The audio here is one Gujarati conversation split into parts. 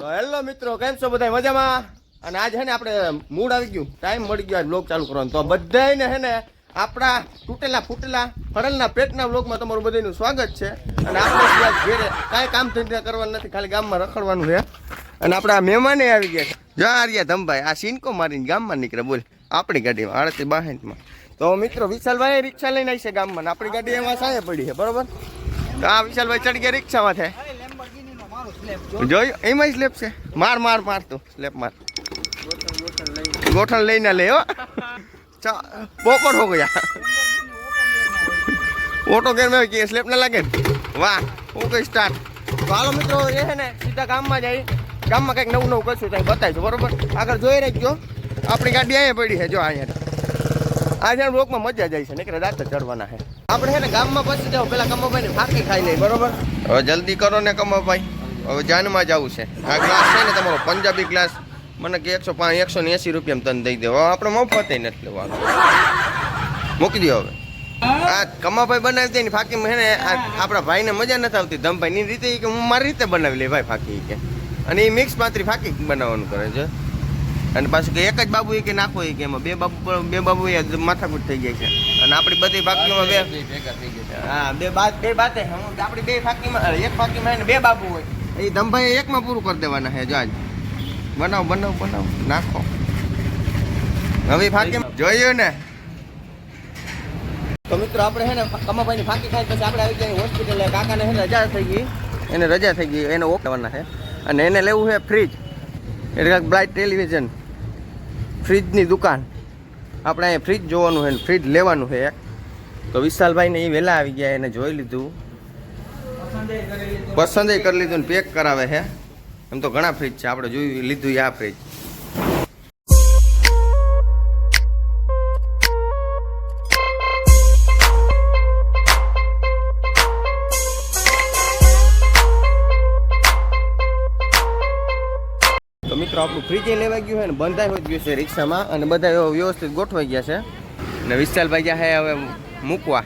તો હેલો મિત્રો, કેમ છો બધા મજામાં? અને આજ હે ને આપણે મૂડ આવી ગયું. ટાઈમ મળી ગયો બ્લોગ ચાલુ કરવાનો. તો બધાને હે ને આપણા તૂટેલા ફૂટેલા ફરેલના પેટના બ્લોગમાં તમારું બધાનું સ્વાગત છે. અને આપણે ઘેરે કાંઈ કામ ધંધા કરવાનું નથી, ખાલી ગામમાં રખડવાનું છે. અને આપણા મહેમાને આવી ગયા છે. જા આર્યા ધમભાઈ, આ સિનકો મારીને ગામમાં નીકળે, બોલ. આપણી ગાડીમાં આડતી બાહેન્ટમાં તો મિત્રો, વિશાલભાઈ રિક્ષા લઈને આવી છે ગામમાં. આપણી ગાડી એમાં સાંયે પડી છે, બરોબર? તો આ વિશાલભાઈ ચડી ગયા રિક્ષામાં છે. જોયું એમાં સ્લેપ છે. માર માર માર તું. સ્લેપ માર. ગોઠણ લઈને લે હો. પોપટ હો ગયા. ઓટો ગેર મેં કે સ્લેપ ના લાગે વાહ હું કઈ સ્ટાર્ટ તો મિત્રો એ છે ને સીધા ગામમાં જાય. ગામમાં કંઈક નવું નવું કરશું ત્યાં બતાવીશું બરોબર? આગળ જોઈ રાખજો. આપણી ગાડી અહીંયા પડી છે જો અહીંયા આ છે બ્લોકમાં મજા જાય છે નીકળે રાતે ચડવાના છે. આપણે છે ને ગામમાં પછી જાઓ પેલા કમોભાઈ ને ફાંકી ખાઈ લઈ બરોબર? હવે જલ્દી કરો ને કમોભાઈ હવે જાનમાં જવું છે. આ ગ્લાસ છે ને તમારો પંજાબી ગ્લાસ મને કે એકસો પાંચ એકસો ને એસી રૂપિયા તને દઈ દેવો. આપણે મફત નથી લેવાનું. મૂકી દો હવે. આ કમાભાઈ બનાવી દે ને ફાકી મેં આપણા ભાઈને મજા નથી આવતી. ધમભાઈ ની રીતે કે હું મારી રીતે બનાવી લે ભાઈ ફાકી કે. અને એ મિક્સ માત્રી ફાકી બનાવવાનું કરે છે. અને પાછું કે એક જ બાબુ એ કે નાખો એ કે એમાં. બે બાબુ બે બાબુ એ માથાકૂટ થઈ જાય છે. અને આપણી બધી ફાકીમાં બે હા બે બાત બે બાતે આપણી બે ફાકીમાં એક ફાકીમાં બે બાબુ હોય. એ ધમભાઈ એકમાં પૂરું કરી દેવાના છે જો આજ. બનાવ બનાવ બનાવ. નાખો. હવે ફાંકી જોયું ને. તો મિત્રો આપણે છે ને કમાભાઈની ફાંકી ખાઈ પછી આપણે આવી ગયા હોસ્પિટલ. કાકાને છે ને રજા થઈ ગઈ. એને રજા થઈ ગઈ એને ઓપવાના છે. અને એને લેવું છે ફ્રીજ. એટલે કાંઈક બ્લાઇટ ટેલિવિઝન ફ્રીજની દુકાન. આપણે અહીંયા ફ્રીજ જોવાનું છે ને ફ્રીજ લેવાનું છે એક. તો વિશાલભાઈને એ વહેલા આવી ગયા એને જોઈ લીધું. પસંદ કરી લીધું ને પેક કરાવે છે. એમ તો ઘણા ફ્રીજ છે. આપણે જોયું લીધું આ ફ્રીજ તો મિત્રો, આપણું ફ્રીજ લેવાઈ ગયું છે ને બંધાઈ હોય ગયું છે રિક્ષામાં અને બધા વ્યવસ્થિત ગોઠવાઈ ગયા છે. ને વિશાલભાઈ જ્યાં છે, હવે મૂકવા.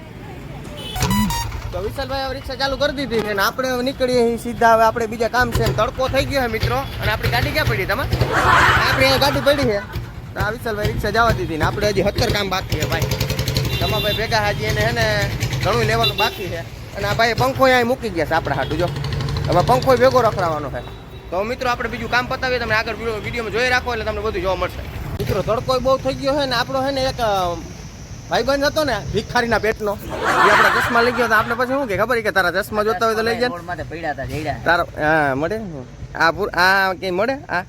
તો વિશાલભાઈ હવે રિક્ષા ચાલુ કરી દીધી અને આપણે નીકળીએ અહીં સીધા હવે આપણે બીજા કામ છે તડકો થઈ ગયો છે મિત્રો. અને આપણી ગાડી ક્યાં પડી તમે આપણી અહીંયા ગાડી પડી છે. તો આ વિશાલભાઈ રિક્ષા જવા દીધી ને આપણે હજી સત્તર કામ બાકી છે ભાઈ. તમાભાઈ ભેગા હાજી એને એને ઘણું લેવાનું બાકી છે. અને આ ભાઈ પંખો અહીંયા મૂકી ગયા છે આપણા હાટું, જો. હવે પંખો ભેગો રખડાવવાનો છે. તો મિત્રો આપણે બીજું કામ પતાવીએ તમે આગળ વીડિયો વિડીયોમાં જોઈ રાખો એટલે તમને બધું જોવા મળશે. મિત્રો તડકો બહુ થઈ ગયો છે ને આપણો છે ને એક ભાઈબંધ હતો ને ભિખારીના પેટનો. એ આપણે ચશ્મા લઈ ગયો તો આપણે પછી શું કે ખબર કે તારા ચશ્મા જોતા હોય તો લઈ જાય તારો હા મળે? આ પૂર આ કઈ મળે? આ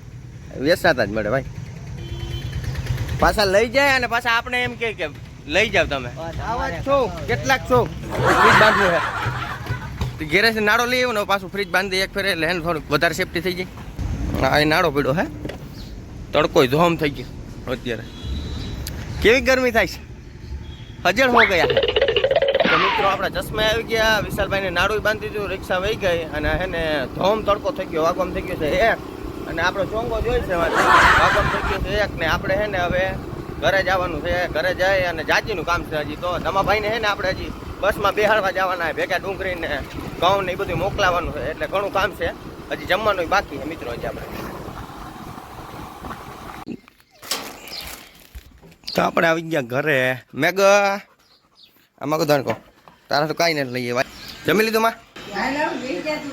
વેસાતા જ મળે ભાઈ. પાછા લઈ જાય અને પાછા આપણે એમ કે કે લઈ જાવ તમે. આવા છો કેટલાક છો. ફ્રીજ બાંધવું છે તો ઘેરે નાડો લઈ આવ્યો ને પાછું ફ્રીજ બાંધી એક ફેરે એટલે એને થોડુંક વધારે સેફટી થઈ જાય. હા એ નાડો પીડો હે. તડકો ધોમ થઈ ગયો અત્યારે. કેવી ગરમી થાય છે? હજળ હો ગયા તો મિત્રો, આપણા ચશ્મા આવી ગયા. વિશાલભાઈને નાડું બાંધી દીધું, રિક્ષા વહી ગઈ અને હે ને ધોમ તડકો થઈ ગયો વાગમ થઈ ગયો છે એક. અને આપણો ચોંગો જોઈ છે વાગમ થઈ ગયો છે એક ને આપણે હે ને હવે ઘરે જવાનું છે. ઘરે જાય અને જાજીનું કામ છે હજી તો. ધમાભાઈને હે ને આપણે હજી બસમાં બેહાડવા જવાના ભેગા ડુંગળીને ઘઉં ને એ બધું મોકલાવાનું છે. એટલે ઘણું કામ છે. હજી જમવાનું બાકી છે મિત્રો, હજી આપણે. તો આપણે આવી ગયા ઘરે. મેગ આમાં કદાચ કહો તારા તો કાંઈ નથી લઈએ ભાઈ. જમી લીધું માં?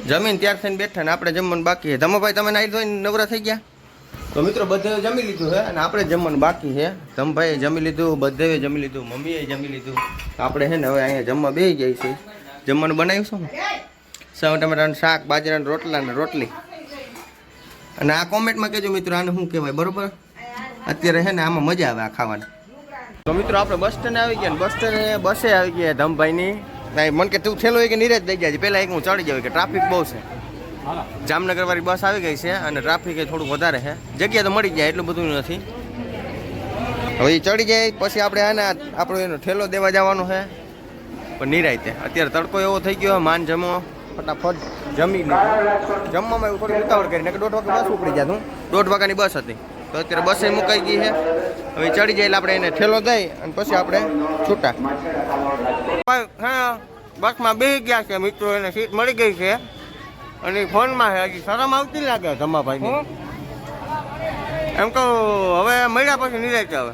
જમીન ત્યાર થઈને બેઠા ને આપણે જમવાનું બાકી છે. ધમાભાઈ, તમે નાઈ ધોઈને નવરા થઈ ગયા? તો મિત્રો, બધે જમી લીધું છે અને આપણે જમવાનું બાકી છે. ધમભાઈએ જમી લીધું બધે જમી લીધું, મમ્મીએ જમી લીધું. આપણે છે ને હવે અહીંયા જમવા બેસી જાય છે જમવાનું બનાવ્યું શું સૌ ટમેટાનું શાક, બાજરાના રોટલા ને રોટલી. અને આ કોમેન્ટમાં કહેજો મિત્રો, આને શું કહેવાય, બરોબર? અત્યારે છે ને આમાં મજા આવે આ ખાવાની. તો મિત્રો આપણે બસ સ્ટેન્ડ આવી ગયા ને બસ સ્ટેન્ડ બસે આવી ગયા ધમભાઈની. ના મન કે તું થેલો કે નીરજ દઈ છે. પહેલાં એક હું ચડી જાવ કે ટ્રાફિક બહુ છે. જામનગર વાળી બસ આવી ગઈ છે અને ટ્રાફિક થોડું વધારે છે. જગ્યા તો મળી જાય એટલું બધું નથી. હવે એ ચડી જાય પછી આપણે આને આપણો એનો ઠેલો દેવા જવાનો છે. પણ નિરાયતે અત્યારે તડકો એવો થઈ ગયો માન જમો. ફટાફટ જમી જમવામાં એવું થોડી ઉતાવળ કરીને દોઢ વાગે બસ ઉપડી જાતું દોઢ વાગ્યાની બસ હતી. તો અત્યારે બસે મુકાઈ ગઈ છે. હવે ચડી જાય એટલે આપણે એને ઠેલો દઈ અને પછી આપણે છૂટા. હા બસમાં બે ગયા છે મિત્રો એને સીટ મળી ગઈ છે. અને ફોનમાં છે હજી શરમ આવતી લાગે ધમાભાઈ એમ કહું હવે મળ્યા પછી નિરાય હવે.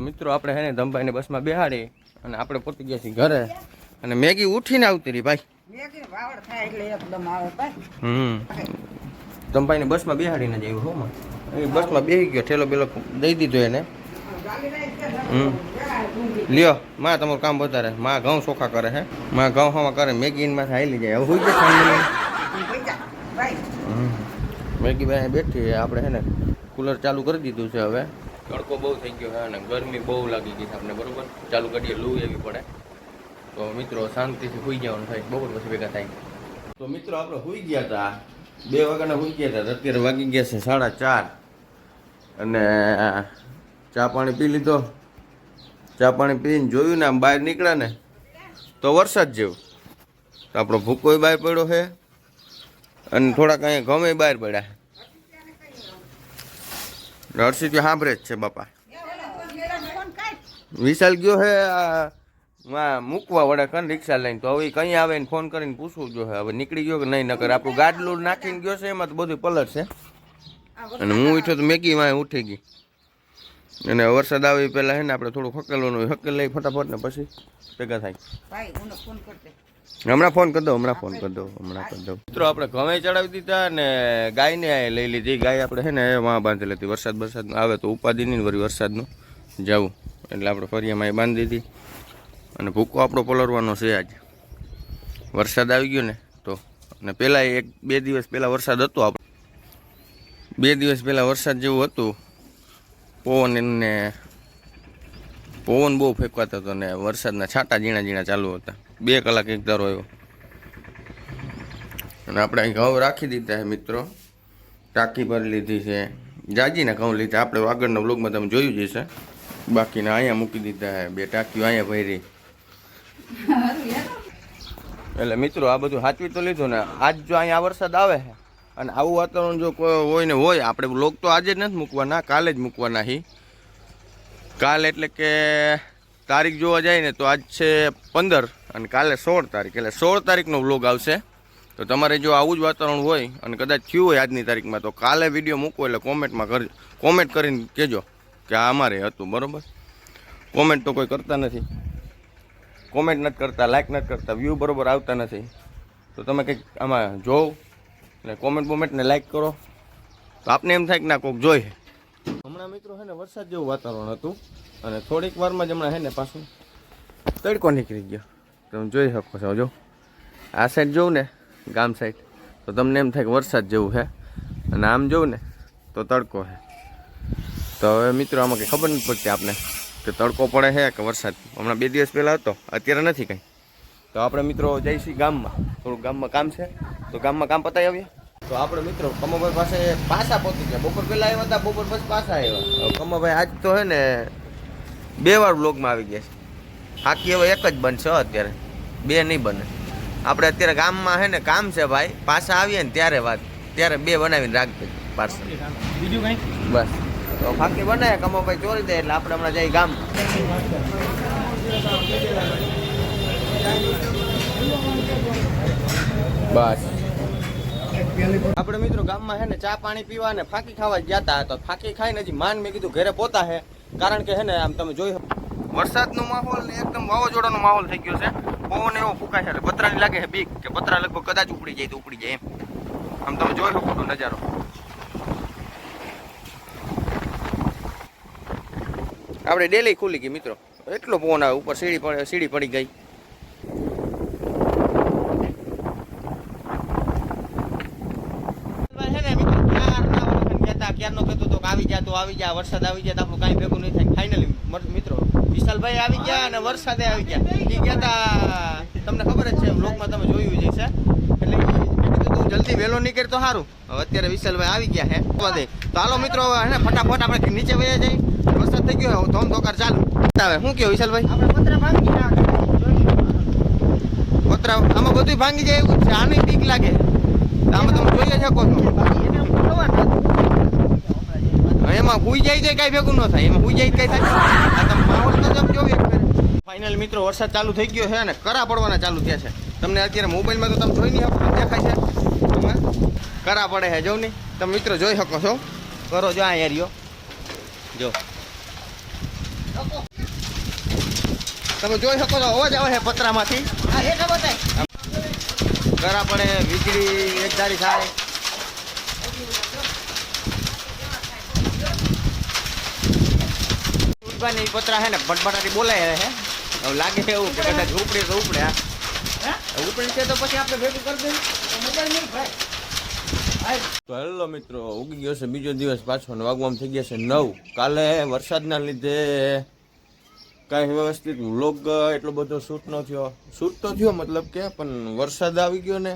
તો મિત્રો આપણે હે ને ધમભાઈને બસમાં બેહાડી અને આપણે પોતી ગયા છીએ ઘરે. અને મેગી ઉઠીને આવતી રહી ભાઈ. હમ. ધમભાઈને બસમાં બેહાડીને જ આવ્યું એ બસમાં બેસી ગયો ઠેલો બેલો દઈ દીધો એને. હમ. લ્યો માં તમારું કામ વધારે. માં ઘઉં ચોખા કરે હે. માં ઘઉં હવા કરે મેગી એની માથે હાલી જાય. હવે જાય ભાઈ. હમ. મેગી ભાઈ બેઠી આપણે હે ને કુલર ચાલુ કરી દીધું છે હવે. તડકો બહુ થઈ ગયો છે અને ગરમી બહુ લાગી ગઈ છે આપણે બરોબર? ચાલુ કરીએ, લૂ એવી પડે. તો મિત્રો શાંતિથી સુઈ જવાનું થાય. બપોર પછી ભેગા થાય. તો મિત્રો આપણે સુઈ ગયા હતા બે વાગ્યાના સુઈ ગયા હતા અત્યારે વાગી ગયા છે સાડા ચાર. અને ચા પાણી પી લીધો. ચા પાણી પીને જોયું ને આમ બહાર નીકળ્યા ને, તો વરસાદ જેવું. તો આપણો ભૂકોય બહાર પડ્યો છે. અને થોડાક અહીંયા ગમે બહાર પડ્યા. હર્ષિત સાંભળે જ છે, બાપા. વિશાલ ગયો હે માં મૂકવા વડે કન રિક્ષા લઈને. તો હવે કંઈ આવે ને ફોન કરીને પૂછવું જો હવે નીકળી ગયો કે નહીં, નકર આપણું ગાડલું નાખીને ગયો છે, એમાં તો બધું પલર છે. અને હું ઉઠ્યો તો મેગી માં ઉઠી ગઈ. અને વરસાદ આવે પહેલાં હે ને, આપણે થોડું હકેલવાનું હકેલ લઈ ફટાફટ ને પછી ભેગા થાય. હમણાં ફોન કરી દો, હમણાં ફોન કરી દો, હમણાં કરી દો. મિત્રો, આપણે ઘમે ચડાવી દીધા અને ગાયને લઈ લીધી. ગાય આપણે છે ને વાં બાંધેલી હતી. વરસાદ વરસાદ આવે તો ઉપાધિ નહીં વળી વરસાદનું જવું. એટલે આપણે ફરિયામાં એ બાંધી દીધી. અને ભૂકો આપણો પલરવાનો છે આજ. વરસાદ આવી ગયો ને તો. અને પહેલાં એક બે દિવસ પહેલાં વરસાદ હતો આપણે બે દિવસ પહેલાં વરસાદ જેવું હતું. પવન ને પવન બહુ ફેંકવાતો હતો ને વરસાદના છાંટા ઝીણા ઝીણા ચાલુ હતા. બે કલાક એક ધારો આવ્યો. અને આપણે અહીં ઘઉં રાખી દીધા છે મિત્રો. ટાંકી ભરી લીધી છે. જાજીના ઘઉં લીધા. આપણે આગળના બ્લોગમાં તમે જોયું જ હશે. બાકીના અહીંયા મૂકી દીધા છે. બે ટાંકીઓ અહીંયા ભરી. એટલે મિત્રો, આ બધું સાચવી તો લીધું ને. આજ જો અહીંયા વરસાદ આવે છે અને આવું વાતાવરણ જો કોઈ હોય ને હોય, આપણે બ્લોગ તો આજે જ નથી મૂકવાના, કાલે જ મૂકવાના હી. કાલ એટલે કે તારીખ જોવા જાય ને તો આજ છે પંદર અને કાલે સોળ તારીખ. એટલે સોળ તારીખનો વ્લોગ આવશે. તો તમારે જો આવું જ વાતાવરણ હોય અને કદાચ થયું હોય આજની તારીખમાં, તો કાલે વીડિયો મૂકો એટલે કોમેન્ટમાં કર કોમેન્ટ કરીને કહેજો કે આ અમારે હતું, બરાબર? કોમેન્ટ તો કોઈ કરતા નથી. કોમેન્ટ નથી કરતા લાઇક નથી કરતા વ્યૂ બરાબર આવતા નથી. તો તમે કંઈક આમાં જોવ. ને કોમેન્ટ બોમેન્ટને લાઇક કરો. તો આપને એમ થાય કે ના કોઈક જોઈ. હમણાં મિત્રો છે ને, વરસાદ જેવું વાતાવરણ હતું અને થોડીક વારમાં જ હમણાં છે ને, પાછું તડકો નીકળી ગયો. તમે જોઈ શકો છો, જો. આ સાઈડ જોઉં ને, ગામ સાઈડ તો તમને એમ થાય કે વરસાદ જેવું છે. અને આમ જોઉં ને, તો તડકો છે. તો હવે મિત્રો, આમાં કંઈ ખબર નથી પડતી આપને કે તડકો પડે છે કે વરસાદ. હમણાં બે દિવસ પહેલાં હતો, અત્યારે નથી કંઈ. તો આપણે મિત્રો જઈશું ગામમાં. થોડુંક ગામમાં કામ છે. તો ગામમાં કામ પતાવી આવીએ. તો આપણે મિત્રો કમાભાઈ પાસે પાછા પહોંચી ગયા. બપોર પહેલા આવ્યા હતા બપોર પછી પાછા આવ્યા. કમાભાઈ આજ તો હે ને બે વાર બ્લોગમાં આવી ગયા છે. હાકી હવે એક જ બનશે અત્યારે. બે નહીં બને. આપણે અત્યારે ગામમાં હે ને કામ છે ભાઈ. પાછા આવીએ ને ત્યારે વાત. ત્યારે બે બનાવીને રાખજો પાર્સલ બીજું કઈ? બસ. તો બાકી બનાવે કમોભાઈ ચોરી દે એટલે આપણે હમણાં જઈ ગામ બસ. આપણે મિત્રો ગામમાં હે ને ચા પાણી પીવા ને ફાંકી ખાવા ગયા હતા તો ફાકી ખાઈને હજી માન મેં કીધું ઘરે પોતા હે. કારણ કે હે ને આમ તમે જોઈ વરસાદનો માહોલ ને એકદમ વાવાઝોડાનો માહોલ થઈ ગયો છે. પવન એવો ફૂંકાય છે પતરાની લાગે છે બીક કે પતરા લગભગ કદાચ ઉપડી જાય તો ઉપડી જાય એમ. આમ તમે જોઈ શકો તો નજારો. આપણે ડેલી ખુલી ગઈ મિત્રો. એટલો પવન આવે, ઉપર સીડી પડે સીડી પડી ગઈ ક્યારનો કહેતો હતો કે આવી જા તો આવી ગયા વરસાદ આવી ગયા તો આપણું કાંઈ ભેગું નહીં થાય. ફાઇનલી મિત્રો વિશાલભાઈ આવી ગયા અને વરસાદે આવી ગયા. એ ગયા હતા તમને ખબર જ છે બ્લોગમાં તમે જોયું જ છે એટલે તું જલ્દી વહેલો નીકળ તો સારું હવે અત્યારે વિશાલભાઈ આવી ગયા હે. બધે તો હાલો મિત્રો હવે હે ને ફટાફટ આપણે નીચે વયા જાય વરસાદ થઈ ગયો ધોમ ધોકાર ચાલુ. આવે શું કહ્યું વિશાલભાઈ? આપણે પતરા ભાંગી નાખે પતરા આમાં બધું ભાંગી જાય એવું છે. આની બીક લાગે. આમાં તમે જોઈ શકો છો. એમાં હુઈ જાય તો કઈ ભેગું ન થાય. એમાં હુઈ જાય કઈ થાય? તમે માહોલ તો તમે જોવી ફાઇનલ મિત્રો વરસાદ ચાલુ થઈ ગયો છે અને કરા પડવાના ચાલુ થયા છે. તમને અત્યારે મોબાઈલમાં તો તમે જોઈ નહીં શકો દેખાય છે. તમે કરા પડે છે જો નહીં. તમે મિત્રો જોઈ શકો છો. કરો જો આ એરિયો. જો. તમે જોઈ શકો છો અવાજ આવે છે પતરામાંથી. કરા પડે વીજળી એક ધારી થાય. ઉડવાની પતરા હે ને બટબટાટી બોલાય હે? હવે લાગે છે એવું કે કદાચ ઉપડે તો ઉપડે હા. ઉપડી છે તો પછી આપણે ભેગું કરી દઈએ. ભાઈ. તો હેલો મિત્રો ઉગી ગયો છે બીજો દિવસ પાછો ને વાગવામાં થઈ ગયા છે નવ. કાલે વરસાદના લીધે કાંઈ વ્યવસ્થિત વ્લોગ એટલો બધો શૂટ ન થયો. શૂટ તો થયો મતલબ કે પણ વરસાદ આવી ગયો ને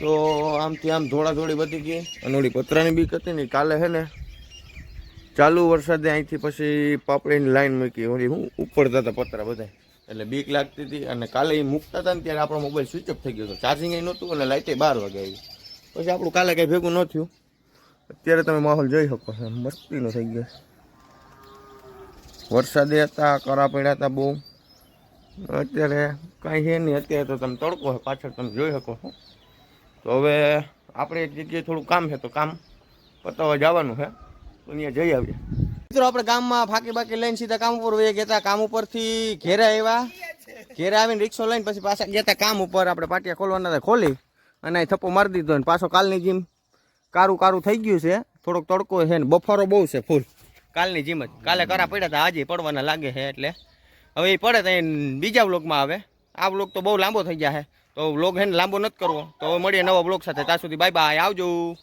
તો આમથી આમ ધોળા ધોળી વધી ગઈ. અને ઓલી પતરાની બીક હતી ને કાલે હે ને ચાલુ વરસાદે અહીંથી પછી પાપડીની લાઈન મૂકી. ઓલી હું ઉપડતા હતા પતરા બધા. એટલે બીક લાગતી હતી અને કાલે એ મૂકતા હતા ને ત્યારે આપણો મોબાઈલ સ્વિચ ઓફ થઈ ગયો હતો. ચાર્જિંગ નહોતું અને લાઇટે બાર વાગે આવી. પછી આપણું કાલે કંઈ ભેગું ન થયું અત્યારે તમે માહોલ જોઈ શકો છો. મસ્તીનો થઈ ગયો. વરસાદે હતા, કરા પડ્યા હતા બહુ. અત્યારે કાંઈ છે નહીં. અત્યારે તો તમે તડકો છે પાછળ તમે જોઈ શકો છો. તો હવે આપણે એક જગ્યાએ થોડું કામ છે તો કામ પતાવવા જવાનું છે. અહીંયા જઈ આવીએ મિત્રો, આપણે ગામમાં ફાકી બાકી લઈને સીધા કામ ઉપર વહી ગયા કામ ઉપરથી ઘેરે આવ્યા. ઘેરે આવીને રિક્ષો લઈને પછી પાછા ગયા હતા કામ ઉપર. આપણે પાટિયા ખોલવાના હતા, ખોલી અને થપ્પો મારી દીધો ને પાછો કાલની જીમ કારું કારું થઈ ગયું છે. થોડોક તડકો છે ને બફારો બહુ છે ફૂલ. કાલની જીમ જ. કાલે કરા પડ્યા હતા, આજે પડવાના લાગે છે એટલે. હવે એ પડે તો બીજા વ્લોગમાં આવે. આ વ્લોગ તો બહુ લાંબો થઈ ગયા છે. તો વ્લોગ હે ને લાંબો નથી કરવો. તો મળીએ નવા વ્લોગ સાથે. ત્યાં સુધી બાય બાય. આવજો.